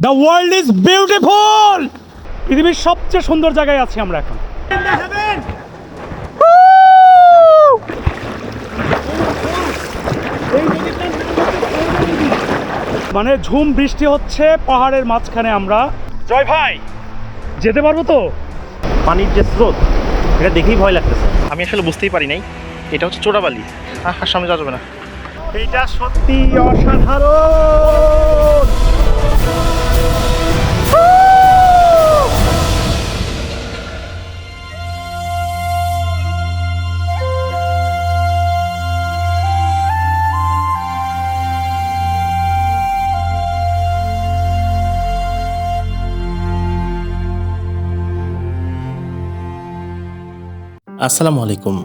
The world is beautiful পৃথিবীর সবচেয়ে সুন্দর জায়গায় আছি আমরা এখন। মানে ঝুম বৃষ্টি হচ্ছে পাহাড়ের মাঝখানে আমরা। জয় ভাই যেতে পারব তো? পানির যে স্রোত এটা দেখেই ভয় লাগতেছে। আমি আসলে বুঝতেই পারি নাই এটা হচ্ছে চোরাবালি। আহ আর সামনে যাওয়া যাবে না। এটা সত্যি অসাধারণ! আসসালামু আলাইকুম।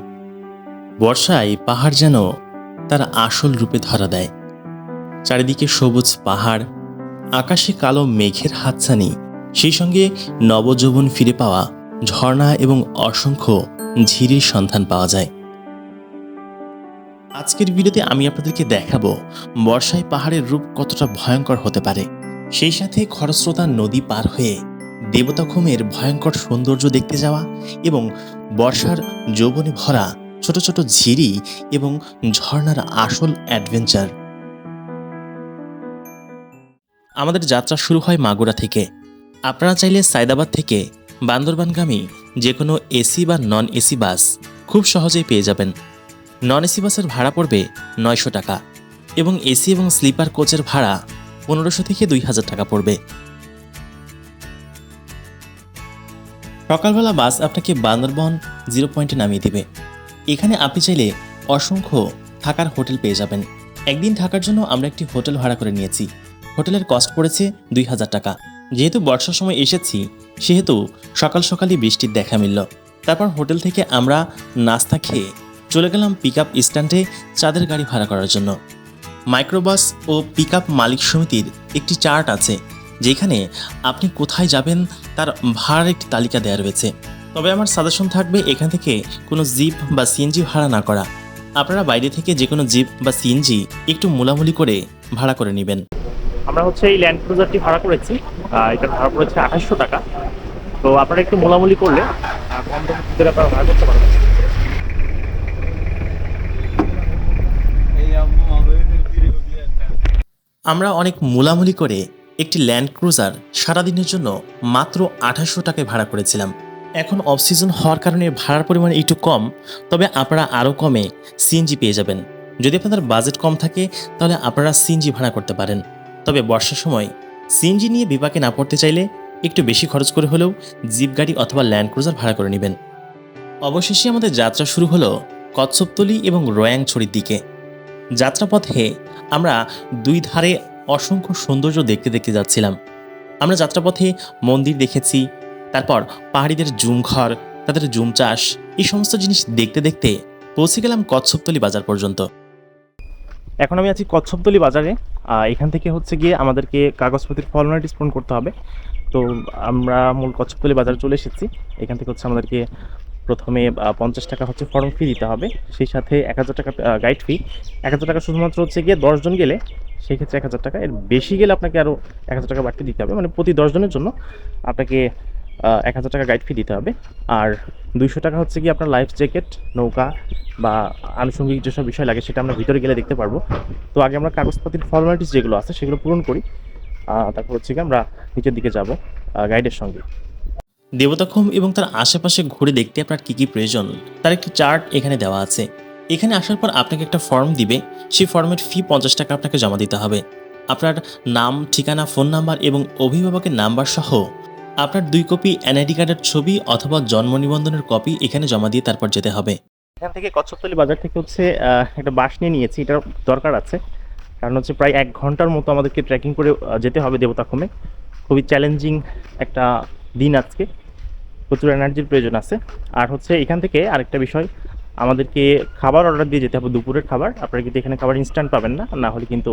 বর্ষায় পাহাড় যেন তার আসল রূপে ধরা দেয়। চারিদিকে সবুজ পাহাড়, আকাশে কালো মেঘের হাতছানি, সেই সঙ্গে নবযৌবন ফিরে পাওয়া ঝর্ণা এবং অসংখ্য ঝিরির সন্ধান পাওয়া যায়। আজকের ভিডিওতে আমি আপনাদেরকে দেখাবো বর্ষায় পাহাড়ের রূপ কতটা ভয়ঙ্কর হতে পারে। সেই সাথে খরস্রোতা নদী পার হয়ে দেবতাখুমের ভয়ঙ্কর সৌন্দর্য দেখতে যাওয়া এবং বর্ষার যৌবনে ভরা ছোট ছোট ঝিরি এবং ঝর্ণার আসল অ্যাডভেঞ্চার আমাদের যাত্রা শুরু হয় মাগুরা থেকে। আপনারা চাইলে সায়দাবাদ থেকে বান্দরবানগামী যে কোনো এসি বা নন এসি বাস খুব সহজেই পেয়ে যাবেন। নন এসি বাসের ভাড়া পড়বে নয়শো টাকা এবং এসি এবং স্লিপার কোচের ভাড়া পনেরোশো থেকে দুই হাজার টাকা পড়বে। সকালবেলা বাস আপনাকে বান্দরবন জিরো পয়েন্টে নামিয়ে দিবে। এখানে আপনি চাইলে অসংখ্য থাকার হোটেল পেয়ে যাবেন। একদিন থাকার জন্য আমরা একটি হোটেল ভাড়া করে নিয়েছি। হোটেলের কস্ট পড়েছে দুই হাজার টাকা। যেহেতু বর্ষার সময় এসেছি, সেহেতু সকাল সকালই বৃষ্টির দেখা মিলল। তারপর হোটেল থেকে আমরা নাস্তা খেয়ে চলে গেলাম পিক আপ স্ট্যান্ডে চাঁদের গাড়ি ভাড়া করার জন্য। মাইক্রোবাস ও পিক আপ মালিক সমিতির একটি চার্ট আছে, যেখানে আপনি কোথায় যাবেন তার ভাড়ার একটি তালিকা দেওয়া রয়েছে। তবে আমার সাজেশন থাকবে এখান থেকে কোনো জিপ বা সিএনজি ভাড়া না করা। আপনারা বাইরে থেকে যে কোনো জিপ বা সিএনজি একটু মোলামুলি করে ভাড়া করে নেবেন। আমরা হচ্ছে এই ল্যান্ড ক্রুজারটি ভাড়া করেছি। এটার ভাড়া পড়েছে আঠাশশো টাকা। তো আপনারা একটু মোলামুলি করলে কম দামের ভিতরে আপনারা ভাড়া করতে পারবেন। আমরা অনেক মোলামুলি করে একটি ল্যান্ড ক্রুজার সারাদিনের জন্য মাত্র আঠাশশো টাকায় ভাড়া করেছিলাম। এখন অফ সিজন হওয়ার কারণে ভাড়ার পরিমাণ একটু কম, তবে আপনারা আরও কমে সিএনজি পেয়ে যাবেন। যদি আপনাদের বাজেট কম থাকে, তাহলে আপনারা সিএনজি ভাড়া করতে পারেন। তবে বর্ষার সময় সিএনজি নিয়ে বিপাকে না পড়তে চাইলে একটু বেশি খরচ করে হলেও জিপ গাড়ি অথবা ল্যান্ড ক্রুজার ভাড়া করে নেবেন। অবশেষে আমাদের যাত্রা শুরু হলো কচ্ছপতলি এবং রয়াংছড়ির দিকে। যাত্রাপথে আমরা দুই ধারে অসংখ্য সৌন্দর্য দেখতে দেখতে যাচ্ছিলাম। আমরা যাত্রাপথে মন্দির দেখেছি, তারপর পাহাড়িদের জুম ঘর তাদের জুম চাষ এই সমস্ত জিনিস দেখতে দেখতে পৌঁছে গেলাম কচ্ছপতলি বাজার পর্যন্ত। এখন আমি আছি কচ্ছপতলি বাজারে। এখান থেকে হচ্ছে গিয়ে আমাদেরকে কাগজপত্রের ফর্মালিটিস পূরণ করতে হবে। তো আমরা মূল কচ্ছপতলি বাজারে চলে এসেছি। এখান থেকে হচ্ছে আমাদেরকে প্রথমে পঞ্চাশ টাকা হচ্ছে ফর্ম ফি দিতে হবে। সেই সাথে এক হাজার টাকা গাইড ফি এক হাজার টাকা শুধুমাত্র হচ্ছে গিয়ে দশজন গেলে সেই ক্ষেত্রে এক হাজার টাকা। এর বেশি গেলে আপনাকে আরও এক হাজার টাকা বাড়তি দিতে হবে। মানে প্রতি দশজনের জন্য আপনাকে এক হাজার টাকা গাইড ফি দিতে হবে। আর দুইশো টাকা হচ্ছে কি আপনার লাইফ জ্যাকেট নৌকা বা আনুষঙ্গিক যেসব বিষয় লাগে সেটা আমরা ভিতরে গেলে দেখতে পারব। তো আগে আমরা কাগজপাতির ফর্মালিটিস যেগুলো আছে সেগুলো পূরণ করি। তারপর হচ্ছে কি আমরা নিচের দিকে যাব গাইডের সঙ্গে। দেবতাখুম এবং তার আশেপাশে ঘুরে দেখতে আপনার কী কী প্রয়োজন, তার একটি চার্ট এখানে দেওয়া আছে। এখানে আসার পর আপনাকে একটা ফর্ম দিবে। সেই ফর্মের ফি পঞ্চাশ টাকা আপনাকে জমা দিতে হবে। আপনার নাম, ঠিকানা ফোন নাম্বার এবং অভিভাবকের নাম্বার সহ আপনার দুই কপি এনআইডি কার্ডের ছবি অথবা জন্ম নিবন্ধনের কপি এখানে জমা দিয়ে তারপর যেতে হবে। এখান থেকে কচ্ছপতলি বাজার থেকে হচ্ছে একটা বাস নিয়ে নিয়েছি। এটার দরকার আছে। কারণ হচ্ছে প্রায় এক ঘণ্টার মতো আমাদেরকে ট্রেকিং করে যেতে হবে দেবতাখমে খুবই চ্যালেঞ্জিং একটা দিন আজকে। প্রচুর এনার্জির প্রয়োজন আছে। আর হচ্ছে এখান থেকে আরেকটা বিষয় আমাদেরকে খাবার অর্ডার দিয়ে যেতে হবে, দুপুরের খাবার। আপনারা কিন্তু এখানে খাবার ইনস্ট্যান্ট পাবেন না না হলে কিন্তু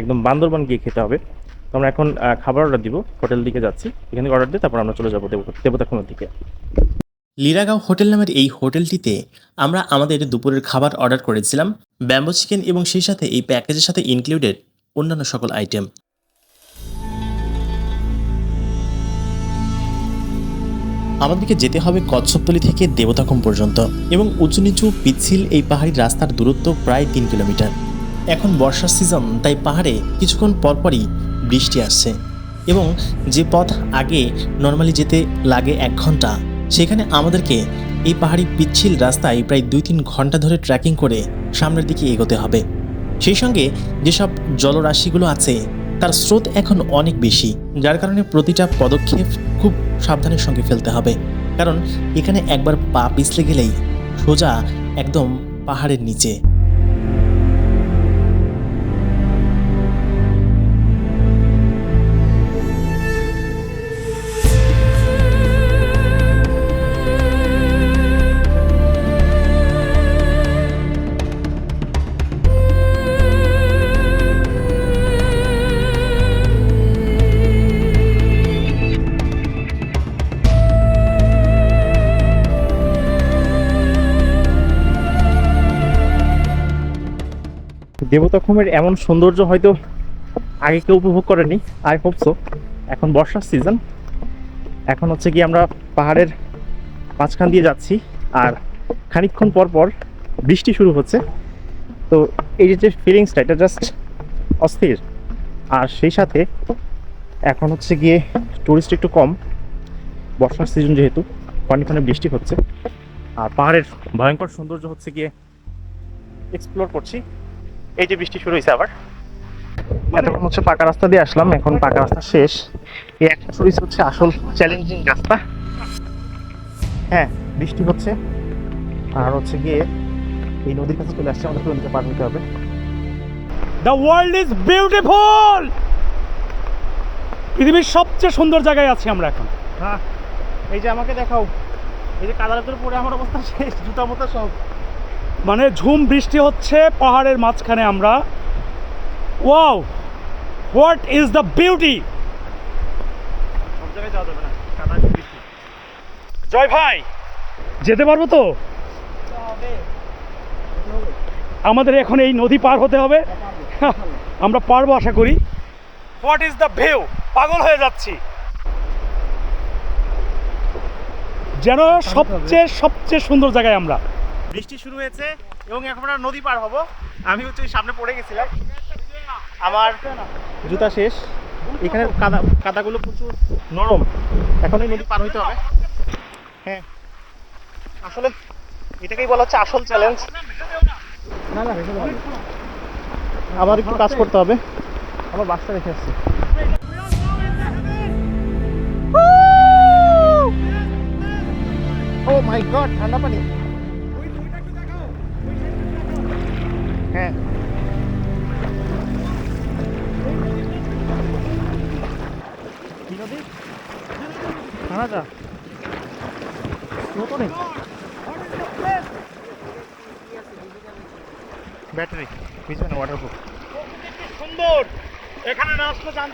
একদম বান্দরবান গিয়ে খেতে হবে। তো আমরা এখন খাবার অর্ডার দিব হোটেল দিকে যাচ্ছি। এখান অর্ডার দিয়ে তারপর আমরা চলে যাব দেবতা দেবতাখমের দিকে। লিরাগাঁও হোটেল নামের এই হোটেলটিতে আমরা আমাদের দুপুরের খাবার অর্ডার করেছিলাম। ব্যাম্বো চিকেন এবং সেই সাথে এই প্যাকেজের সাথে ইনক্লুডেড অন্যান্য সকল আইটেম আমাদেরকে যেতে হবে কচ্ছপতলি থেকে দেবতাখম পর্যন্ত এবং উঁচু নিচু পিচ্ছিল এই পাহাড়ি রাস্তার দূরত্ব প্রায় তিন কিলোমিটার। এখন বর্ষার সিজন তাই পাহাড়ে কিছুক্ষণ পরপরই বৃষ্টি আসছে এবং যে পথ আগে নর্মালি যেতে লাগে এক ঘণ্টা, সেখানে আমাদেরকে এই পাহাড়ি পিচ্ছিল রাস্তায় প্রায় দুই তিন ঘণ্টা ধরে ট্রেকিং করে সামনের দিকে এগোতে হবে। সেই সঙ্গে যেসব জলরাশিগুলো আছে, তার স্রোত এখন অনেক বেশি, যার কারণে প্রতিটা পদক্ষেপ সাবধানের সঙ্গে ফেলতে হবে। কারণ এখানে একবার পা পিছলে গেলেই সোজা একদম পাহাড়ের নিচে। দেবতাখমের এমন সৌন্দর্য হয়তো আগে কেউ উপভোগ করেনি আই হোপ সো এখন বর্ষার সিজন এখন হচ্ছে কি আমরা পাহাড়ের মাঝখান দিয়ে যাচ্ছি আর খানিকক্ষণ পর পর বৃষ্টি শুরু হচ্ছে। তো এই যে ফিলিংসটা এটা জাস্ট অস্থির। আর সেই সাথে এখন হচ্ছে গিয়ে টুরিস্ট একটু কম। বর্ষার সিজন যেহেতু ক্ষণে বৃষ্টি হচ্ছে। আর পাহাড়ের ভয়ঙ্কর সৌন্দর্য হচ্ছে গিয়ে এক্সপ্লোর করছি। এই যে বৃষ্টি শুরু হয়েছে আবার। এতক্ষণ হচ্ছে পাকা রাস্তা দিয়ে আসলাম এখন পাকা রাস্তা শেষ। এই একটা শুরু হচ্ছে আসল চ্যালেঞ্জিং রাস্তা। হ্যাঁ বৃষ্টি হচ্ছে আর হচ্ছে গিয়ে এই নদীর কাছে চলে আসছে আমাদের নদীতে পার হতে হবে। দ্য ওয়ার্ল্ড ইজ বিউটিফুল পৃথিবীর সবচেয়ে সুন্দর জায়গায় আছি আমরা এখন। হ্যাঁ এই যে আমাকে দেখাও এই যে কাদার ভিতরে পড়ে আমার অবস্থা শেষ জুতা মোতা সব। মানে ঝুম বৃষ্টি হচ্ছে পাহাড়ের মাঝখানে আমরা। Wow, what is the beauty? Joy ভাই, যেতে পারব তো? আমাদের এখন এই নদী পার হতে হবে। আমরা পারব আশা করি। What is the view? পাগল হয়ে যাচ্ছি। যেন সবচেয়ে সবচেয়ে সুন্দর জায়গায় আমরা। বৃষ্টি শুরু হয়েছে এবং এখন আমরা নদী পার হব। আমি হচ্ছে সামনে পড়ে গেছিলাম। আমার জুতা শেষ। এখানে কাদা, কাদাগুলো প্রচুর নরম। এখন এই নদী পার হইতে হবে। হ্যাঁ। আসলে এটাকেই বলা হচ্ছে আসল চ্যালেঞ্জ না না। আবার একটু কাজ করতে হবে। আমার বাসটা রেখে আসছি। ও মাই গড, ঠান্ডা পানি।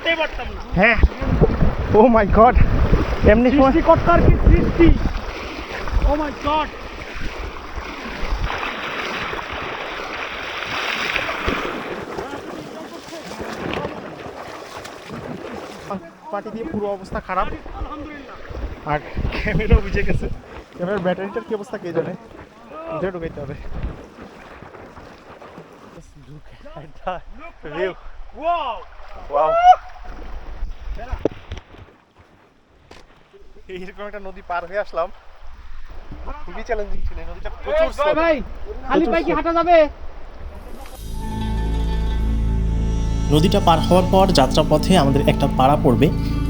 না পারতাম না হ্যাঁ ও মাই গড এমনি সৃষ্টিকর্তার কি সৃষ্টি ও মাই গড পার্টি দিয়ে পুরো অবস্থা খারাপ আর ক্যামেরাও বুঝে গেছে ক্যামেরার ব্যাটারিটার কি অবস্থা কে জানে এটা ঢুকাইতে হবে View. Wow Wow. এইরকম একটা নদী পার হয়ে আসলাম। খুবই চ্যালেঞ্জিং ছিল নদীটা প্রচুর স্রোত। খালি পায়ে কি হাঁটা যাবে? নদীটা পার হওয়ার পর যাত্রাপথে আমাদের একটা পাড়া পড়বে।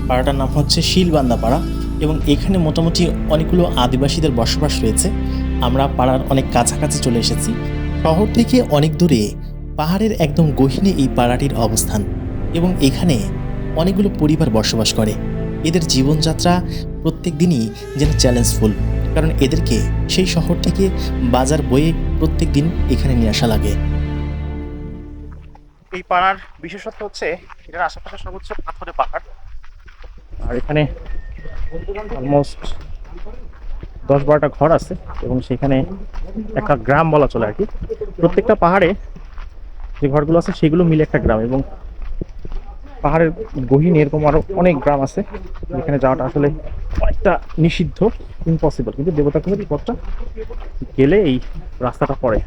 পাড়াটার নাম হচ্ছে শিলবান্দা পাড়া এবং এখানে মোটামুটি অনেকগুলো আদিবাসীদের বসবাস রয়েছে। আমরা পাড়ার অনেক কাছাকাছি চলে এসেছি। শহর থেকে অনেক দূরে পাহাড়ের একদম গহীনে এই পাড়াটির অবস্থান এবং এখানে অনেকগুলো পরিবার বসবাস করে। এদের জীবনযাত্রা প্রত্যেক দিনই যেন চ্যালেঞ্জফুল কারণ এদেরকে সেই শহর থেকে বাজার বয়ে প্রত্যেক দিন এখানে নিয়ে আসা লাগে। এই পাড়ার বিশেষত্ব হচ্ছে এটার আশেপাশে সব হচ্ছে পাথরে পাহাড়। আর এখানে অলমোস্ট দশ বারোটা ঘর আছে এবং সেখানে একটা গ্রাম বলা চলে আর কি। প্রত্যেকটা পাহাড়ে যে ঘরগুলো আছে সেগুলো মিলে একটা গ্রাম এবং পাহাড়ের গহীনে এরকম আরও অনেক গ্রাম আছে। যেখানে যাওয়াটা আসলে অনেকটা নিষিদ্ধ ইম্পসিবল কিন্তু দেবতা কুমের পথটা গেলে এই রাস্তাটা পড়ে।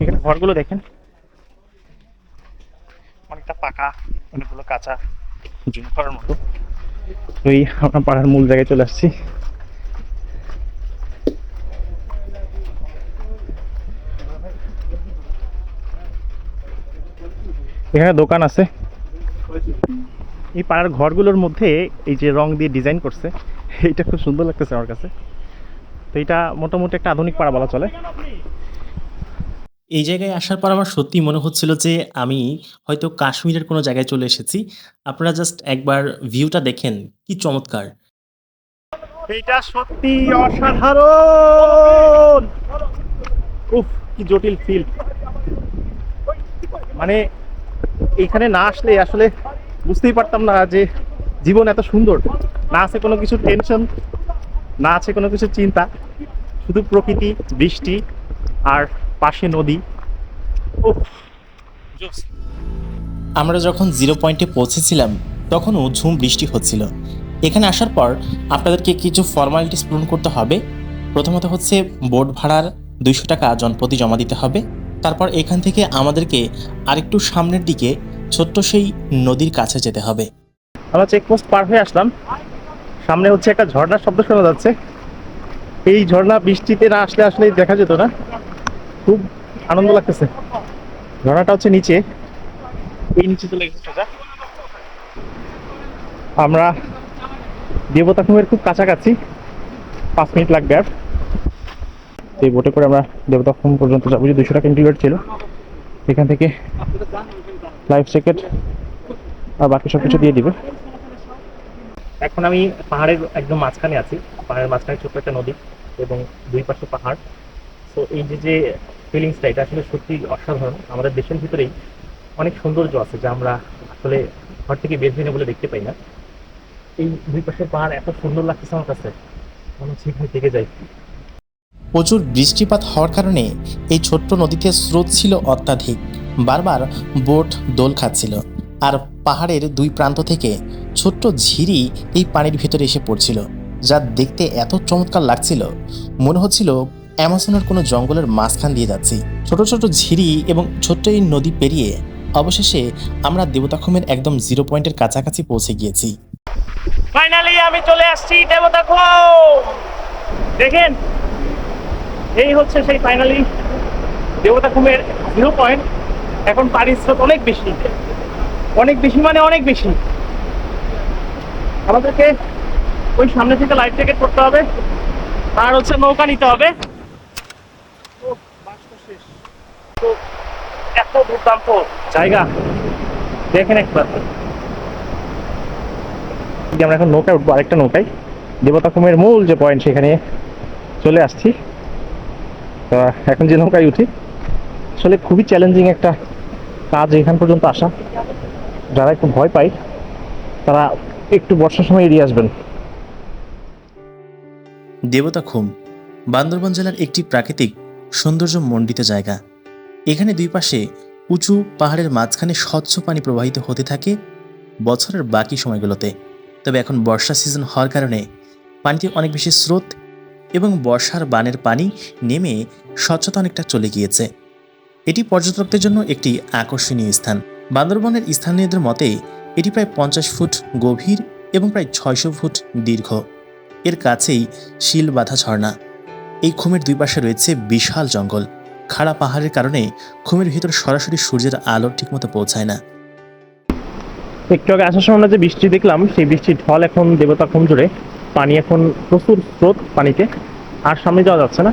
এখানে ঘরগুলো দেখেন। অনেকটা পাকা, অনেকগুলো কাঁচা জুম করার মতো। ওই আমরা পাড়ার মূল জায়গায় চলে আসছি। এখানে দোকান আছে। এই পাড়ার ঘরগুলোর মধ্যে এই যে রং দিয়ে ডিজাইন করছে এইটা খুব সুন্দর লাগতেছে আমার কাছে। তো এটা মোটামুটি একটা আধুনিক পাড়া বলা চলে। এই জায়গায় আসার পর আমার সত্যি মনে হচ্ছিল যে আমি হয়তো কাশ্মীরের কোনো জায়গায় চলে এসেছি। আপনারা জাস্ট একবার ভিউটা দেখেন কি চমৎকার। এইটা সত্যি অসাধারণ! উফ কি জটিল ফিল মানে এইখানে না আসলে আসলে বুঝতেই পারতাম না যে জীবন এত সুন্দর। না আছে কোনো কিছু টেনশন না আছে কোনো কিছু চিন্তা। শুধু প্রকৃতি, বৃষ্টি আর পাশে নদী। ও আমরা যখন জিরো পয়েন্টে পৌঁছেছিলাম তখনও ঝুম বৃষ্টি হচ্ছিল। এখানে আসার পর আপনাদেরকে কিছু ফর্মালিটিস পূরণ করতে হবে। প্রথমত হচ্ছে বোট ভাড়ার দুইশো টাকা জনপ্রতি জমা দিতে হবে। তারপর এখান থেকে আমাদেরকে আরেকটু সামনের দিকে ছোট্ট সেই নদীর কাছে যেতে হবে। আমরা চেকপোস্ট পার হয়ে আসলাম। সামনে হচ্ছে একটা ঝর্ণার শব্দ শোনা যাচ্ছে। এই ঝর্ণা বৃষ্টিতে না আসলে আসলে দেখা যেত না। খুব আনন্দ লাগতেছে। ঝর্ণাটা হচ্ছে নিচে। এই নিচে চলে গেছে আমরা দেবতা খুমের খুব কাছাকাছি। পাঁচ মিনিট লাগবে আর। এই বোটে করে আমরা দেবতা খুম পর্যন্ত যাব। যে দুশো টাকা ইন্টিগ্রেট ছিল, এখান থেকে লাইফ জ্যাকেট আর বাকি সব কিছু দিয়ে দিবে। এখন আমি পাহাড়ের একদম মাঝখানে আছি। পাহাড়ের মাঝখানে ছোট্ট একটা নদী এবং দুই পাশে পাহাড়। তো এই যে যে ফিলিংসটা এটা আসলে সত্যি অসাধারণ। আমাদের দেশের ভিতরেই অনেক সৌন্দর্য আছে যা আমরা আসলে ঘর থেকে বের হয়ে বলে দেখতে পাই না। এই দুই পাশের পাহাড় এত সুন্দর লাগতেছে আমার কাছে। মনে হচ্ছে এখানে থেকে যাই। প্রচুর বৃষ্টিপাত হওয়ার কারণে এই ছোট্ট নদীতে স্রোত ছিল অত্যাধিক। বারবার বোট দোল খাচ্ছিল আর পাহাড়ের দুই প্রান্ত থেকে ছোট্ট ঝিরি এই পানির ভিতরে এসে পড়ছিল, যা দেখতে এত চমৎকার লাগছিল। মনে হচ্ছিল অ্যামাজনের কোনো জঙ্গলের মাঝখান দিয়ে যাচ্ছি। ছোট ছোট ঝিরি এবং ছোট্ট এই নদী পেরিয়ে অবশেষে আমরা দেবতাখমের একদম জিরো পয়েন্টের কাছাকাছি পৌঁছে গিয়েছি। ফাইনালি আমি চলে আসছি দেবতা খো দেখেন এই হচ্ছে সেই ফাইনালি দেবতা খুমের জিরো পয়েন্ট এখন পানির স্রোত অনেক বেশি। অনেক বেশি মানে অনেক বেশি। আমাদেরকে ওই সামনে থেকে লাইফ জ্যাকেট করতে হবে। আর হচ্ছে নৌকা নিতে হবে। তো এত দুর্দান্ত জায়গা। দেখেন একবার। আমরা এখন নৌকায় উঠবো আরেকটা নৌকায়। দেবতা কুমের মূল যে পয়েন্ট সেখানে চলে আসছি। এখন যে নৌকায় উঠি, আসলে খুবই চ্যালেঞ্জিং একটা কাজ এখান পর্যন্ত আসা। যারা একটু ভয় পায়, তারা একটু বর্ষার সময় এড়িয়ে আসবেন। দেবতাখুম বান্দরবান জেলার একটি প্রাকৃতিক সৌন্দর্য মণ্ডিত জায়গা। এখানে দুই পাশে উঁচু পাহাড়ের মাঝখানে স্বচ্ছ পানি প্রবাহিত হতে থাকে বছরের বাকি সময়গুলোতে। তবে এখন বর্ষা সিজন হওয়ার কারণে পানিতে অনেক বেশি স্রোত এবং বর্ষার বানের পানি নেমে স্বচ্ছতা অনেকটা চলে গিয়েছে। এটি পর্যটকদের জন্য একটি আকর্ষণীয় স্থান। বান্দরবনের স্থানীয়দের মতে, এটি প্রায় পঞ্চাশ ফুট গভীর এবং প্রায় ছয়শো ফুট দীর্ঘ। এর কাছেই শিল বাঁধা ঝর্ণা। এই খুমের দুই পাশে রয়েছে বিশাল জঙ্গল। খাড়া পাহাড়ের কারণে খুমের ভিতর সরাসরি সূর্যের আলো ঠিকমতো পৌঁছায় না। একটু আগে আসার সময় যে বৃষ্টি দেখলাম, সেই বৃষ্টির ঢল এখন দেবতা খুম জুড়ে পানি এখন প্রচুর স্রোত পানিতে, আর সামনে যাওয়া যাচ্ছে না।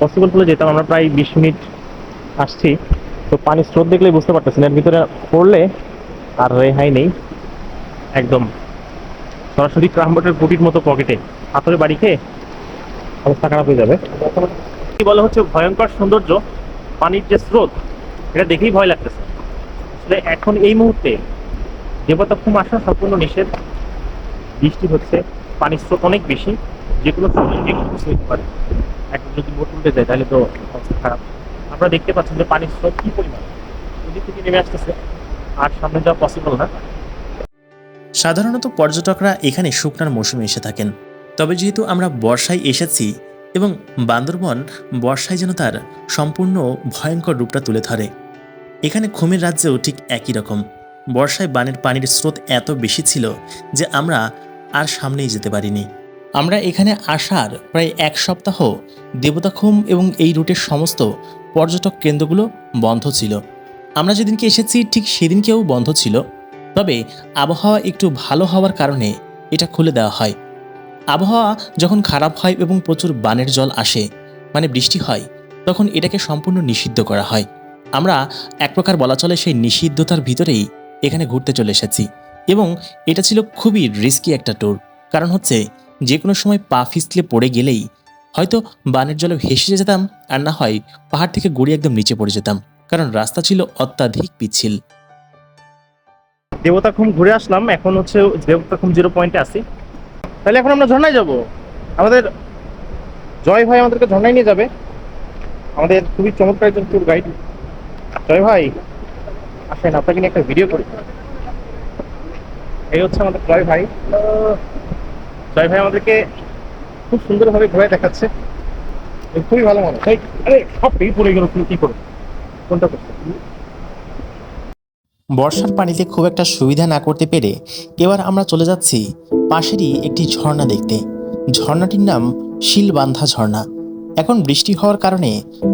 পসিবল হলে যেতাম, আমরা প্রায় বিশ মিনিট আসছি। তো পানির স্রোত দেখলেই বুঝতে পারতেছেন, এর ভিতরে পড়লে আর রেহাই নেই। একদম। সরাসরি ট্রাম্বটের গুটির মতো পকেটে। হাতের বাড়ি খেয়ে অবস্থা খারাপ হয়ে যাবে। কি বলা হচ্ছে, ভয়ঙ্কর সৌন্দর্য, পানির যে স্রোত, এটা দেখেই ভয় লাগতেছে। আসলে এখন এই মুহূর্তে দেবতা খুম আসা সম্পূর্ণ নিষেধ। বৃষ্টি হচ্ছে, পানির স্রোত অনেক বেশি, যে কোনো সময় যে কোনো কিছু হতে পারে। এখন যদি বোট উল্টে যায়, তাহলে তো অবস্থা খারাপ। আপনারা দেখতে পাচ্ছেন যে পানির স্রোত কি পরিমাণ? নদী থেকে নেমে আসতেছে, আর সামনে যাওয়া পসিবল না। সাধারণত পর্যটকরা এখানে শুকনার মৌসুমে এসে থাকেন। তবে যেহেতু আমরা বর্ষায় এসেছি এবং বান্দরবন বর্ষায় যেন তার সম্পূর্ণ ভয়ঙ্কর রূপটা তুলে ধরে, এখানে খুমের রাজ্যেও ঠিক একই রকম। বর্ষায় বানের পানির স্রোত এত বেশি ছিল যে আমরা আর সামনেই যেতে পারিনি। আমরা এখানে আসার প্রায় এক সপ্তাহ দেবতাখুম এবং এই রুটের সমস্ত পর্যটক কেন্দ্রগুলো বন্ধ ছিল। আমরা যেদিনকে এসেছি ঠিক সেদিনকেও বন্ধ ছিল। তবে আবহাওয়া একটু ভালো হওয়ার কারণে এটা খুলে দেওয়া হয়। আবহাওয়া যখন খারাপ হয় এবং প্রচুর বানের জল আসে মানে বৃষ্টি হয়, তখন এটাকে সম্পূর্ণ নিষিদ্ধ করা হয়। আমরা এক প্রকার বলা চলে সেই নিষিদ্ধতার ভিতরেই এখানে ঘুরতে চলে এসেছি। এবং এটা ছিল খুবই রিস্কি একটা ট্যুর কারণ হচ্ছে যে কোনো সময় পা ফিসলে পড়ে গেলেই হয়তো বানের জলে ভেসে যেতাম, আর না হয় পাহাড় থেকে গড়িয়ে একদম নিচে পড়ে যেতাম, কারণ রাস্তা ছিল অত্যাধিক পিচ্ছিল। দেবতাখুম ঘুরে আসলাম, এখন হচ্ছে দেবতাখুম জিরো পয়েন্টে আছি। তাহলে এখন আমরা ঝর্ণায় যাব। আমাদের জয় ভাই আমাদেরকে ঝর্ণায় নিয়ে যাবে। আমাদের খুবই চমৎকার একজন ট্যুর গাইড জয় ভাই, আসেন, আপনাকে নিয়ে একটা ভিডিও করি। এই হচ্ছে আমাদের জয় ভাই। জয় ভাই আমাদেরকে খুব সুন্দরভাবে ঘুরে দেখাচ্ছে। খুবই ভালো মনে হয়। আরে সব পেয়ে পড়ে গেল তুমি কি করো কোনটা করছ? বর্ষার পানিতে খুব একটা সুবিধা না করতে পেরে এবার আমরা চলে যাচ্ছি পাশেরই একটি ঝর্ণা দেখতে। ঝর্ণাটির নাম শিলবান্ধা ঝর্ণা। এখন বৃষ্টি হওয়ার কারণে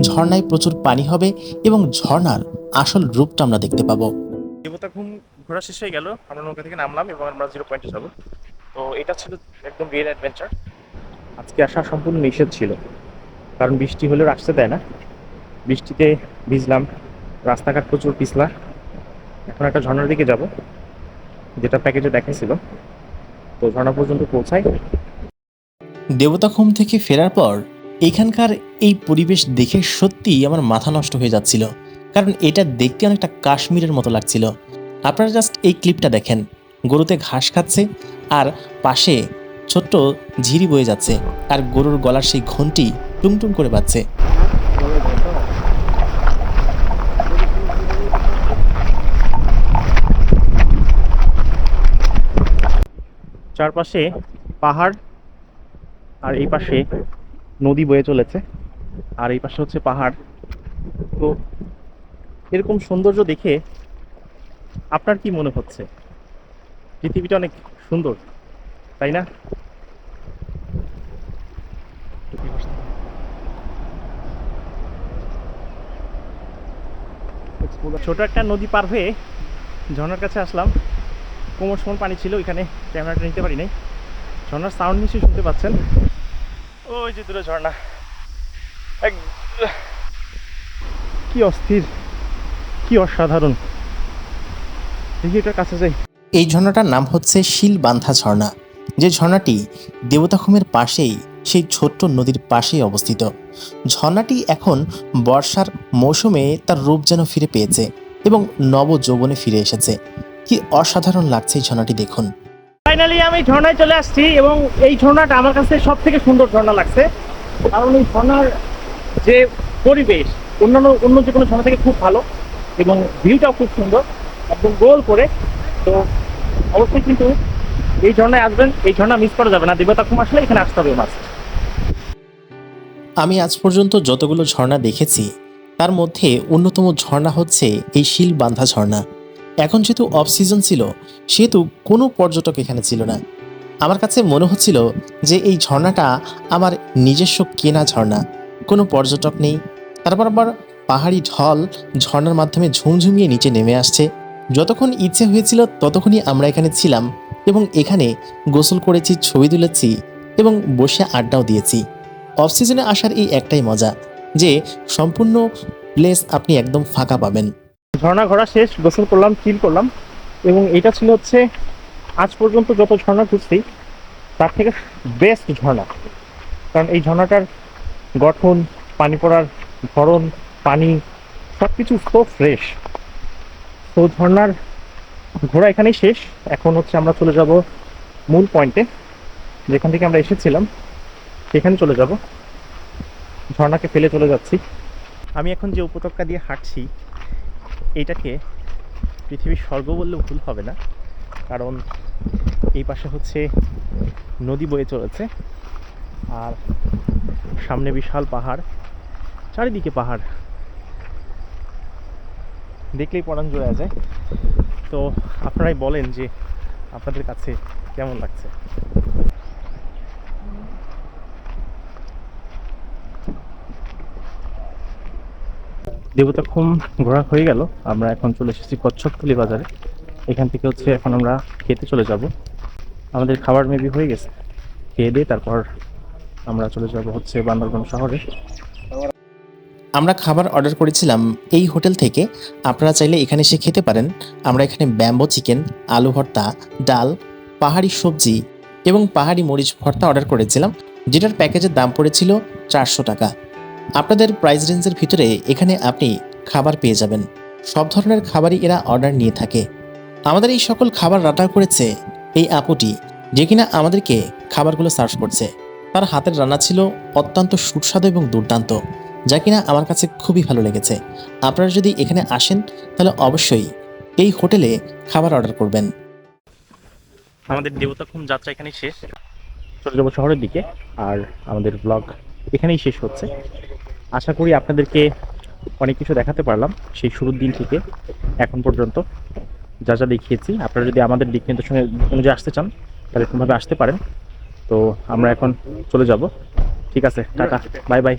ঝর্ণায় প্রচুর পানি হবে এবং ঝর্ণার আসল রূপটা আমরা দেখতে পাবো। দেবতা ঘুম ঘোরা শেষ হয়ে গেল। আমরা নৌকা থেকে নামলাম এবং আমরা জিরো পয়েন্টে যাব। তো এটা ছিল একদম রিয়েল অ্যাডভেঞ্চার আজকে আসা সম্পূর্ণ নিষেধ ছিল। কারণ বৃষ্টি হলেও আসতে দেয় না। বৃষ্টিতে ভিজলাম। রাস্তাঘাট প্রচুর পিছলা। এখন একটা ঝর্ণার দিকে যাব। যেটা প্যাকেজে দেখাইছিল। তো ঝর্ণা পর্যন্ত পৌঁছাই। দেবতাখুম থেকে ফেরার পর এখানকার এই পরিবেশ দেখে সত্যিই আমার মাথা নষ্ট হয়ে যাচ্ছিল। কারণ এটা দেখতে অনেকটা কাশ্মীরের মতো লাগছিল। আপনারা জাস্ট এই ক্লিপটা দেখেন। গরুতে ঘাস খাচ্ছে আর পাশে ছোট্ট ঝিরি বয়ে যাচ্ছে আর গরুর গলার সেই ঘন্টি টুংটুং করে বাজছে। চারপাশে পাহাড় আর এই পাশে নদী বয়ে চলেছে আর এই পাশে হচ্ছে পাহাড়। তো এরকম সৌন্দর্য দেখে আপনার কি মনে হচ্ছে? পৃথিবীটা অনেক সুন্দর, তাই না? ছোট একটা নদী পার হয়ে ঝর্ণার কাছে আসলাম। কোমর সমান পানি ছিল ওইখানে, ক্যামেরাটা নিতে পারি নাই। ঝর্ণার সাউন্ড নিশ্চয়ই শুনতে পাচ্ছেন। ওই যে দূরে ঝর্ণা। কি অস্থির, কি অসাধারণ। দেখি এটার কাছে যাই। এই ঝর্ণাটার নাম হচ্ছে শিলবান্ধা ঝর্ণা। যে ঝর্ণাটি দেবতাখুমের পাশেই সেই ছোট্ট নদীর পাশেই অবস্থিত। ঝর্ণাটি এখন বর্ষার মৌসুমে তার রূপ যেন ফিরে পেয়েছে এবং নব যৌবনে ফিরে এসেছে। কি অসাধারণ লাগছে এই ঝর্ণাটি দেখুন। ফাইনালি আমি ঝর্ণায় চলে আসছি এবং এই ঝর্ণাটা আমার কাছে সব থেকে সুন্দর ঝর্ণা লাগছে। কারণ এই ঝর্ণার যে পরিবেশ অন্যান্য অন্য যে কোনো ঝর্ণা থেকে খুব ভালো এবং ভিউটাও খুব সুন্দর। একদম গোল করে। তো অবশ্যই কিন্তু এই ঝর্ণায় আসবেন, এই ঝর্ণা মিস করা যাবে না। দেবতা কুম আসলে এখানে আসতে হবে মাস্ট আমি আজ পর্যন্ত যতগুলো ঝর্ণা দেখেছি, তার মধ্যে অন্যতম ঝর্ণা হচ্ছে এই শিলবান্ধা ঝর্ণা। এখন যেহেতু অফ সিজন ছিল, সেহেতু কোনো পর্যটক এখানে ছিল না। আমার কাছে মনে হচ্ছিল যে এই ঝর্ণাটা আমার নিজস্ব কেনা ঝর্ণা। কোনো পর্যটক নেই। তারপর আবার পাহাড়ি ঢল ঝর্ণার মাধ্যমে ঝুমঝুমিয়ে নিচে নেমে আসছে। যতক্ষণ ইচ্ছে হয়েছিল ততক্ষণই আমরা এখানে ছিলাম এবং এখানে গোসল করেছি, ছবি তুলেছি এবং বসে আড্ডাও দিয়েছি। অফ সিজনে আসার এই একটাই মজা যে সম্পূর্ণ প্লেস আপনি একদম ফাঁকা পাবেন। ঝর্ণা ঘোরা শেষ, গোসল করলাম চিল করলাম এবং এটা ছিল হচ্ছে আজ পর্যন্ত যত ঝর্ণা ঘুরছি, তার থেকে বেস্ট ঝর্ণা। কারণ এই ঝর্ণাটার গঠন, পানি পড়ার ধরন, পানি সব কিছু তো ফ্রেশ তো ঝর্ণার ঘোরা এখানেই শেষ। এখন হচ্ছে আমরা চলে যাব মূল পয়েন্টে যেখান থেকে আমরা এসেছিলাম, সেখানে চলে যাব। ঝর্ণাকে ফেলে চলে যাচ্ছি। আমি এখন যে উপত্যকা দিয়ে হাঁটছি এইটাকে পৃথিবীর স্বর্গ বললেও ভুল হবে না, কারণ এই পাশে হচ্ছে নদী বয়ে চলেছে, আর সামনে বিশাল পাহাড়, চারিদিকে পাহাড়। দেখলেই পরাণ জোড়া যায় তো আপনারাই বলেন যে আপনাদের কাছে কেমন লাগছে? দেবতাখুম ঘোরা হয়ে গেল। আমরা এখন চলে এসেছি কচ্ছপতলি বাজারে। এখান থেকে হচ্ছে এখন আমরা খেতে চলে যাব। আমাদের খাবার মেবি হয়ে গেছে। খেয়ে দিয়ে তারপর আমরা চলে যাব হচ্ছে বান্দরবান শহরে। আমরা খাবার অর্ডার করেছিলাম এই হোটেল থেকে। আপনারা চাইলে এখানে এসে খেতে পারেন। আমরা এখানে ব্যাম্বো চিকেন, আলু ভর্তা, ডাল, পাহাড়ি সবজি এবং পাহাড়ি মরিচ ভর্তা অর্ডার করেছিলাম, যেটার প্যাকেজের দাম পড়েছিল চারশো টাকা। আপনাদের প্রাইস রেঞ্জের ভিতরে এখানে আপনি খাবার পেয়ে যাবেন। সব ধরনের খাবারই এরা অর্ডার নিয়ে থাকে। আমাদের এই সকল খাবার রান্না করেছে এই আপুটি, যে কিনা আমাদেরকে খাবারগুলো সার্ভ করছে। তার হাতের রান্না ছিল অত্যন্ত সুস্বাদু এবং দুর্দান্ত। যা কিনা আমার কাছে খুবই ভালো লেগেছে। আপনারা যদি এখানে আসেন তাহলে অবশ্যই এই হোটেলে খাবার অর্ডার করবেন। আমাদের দেবতাখুম যাত্রা এখানেই শেষ। চলে যাব শহরের দিকে আর আমাদের ব্লগ এখানেই শেষ হচ্ছে। আশা করি আপনাদেরকে অনেক কিছু দেখাতে পারলাম সেই শুরুর দিন থেকে এখন পর্যন্ত যা যা দেখিয়েছি। আপনারা যদি আমাদের দিক নির্দেশনের অনুযায়ী আসতে চান তাহলে এরকমভাবে আসতে পারেন। তো আমরা এখন চলে যাব। ঠিক আছে টাটা বাই বাই।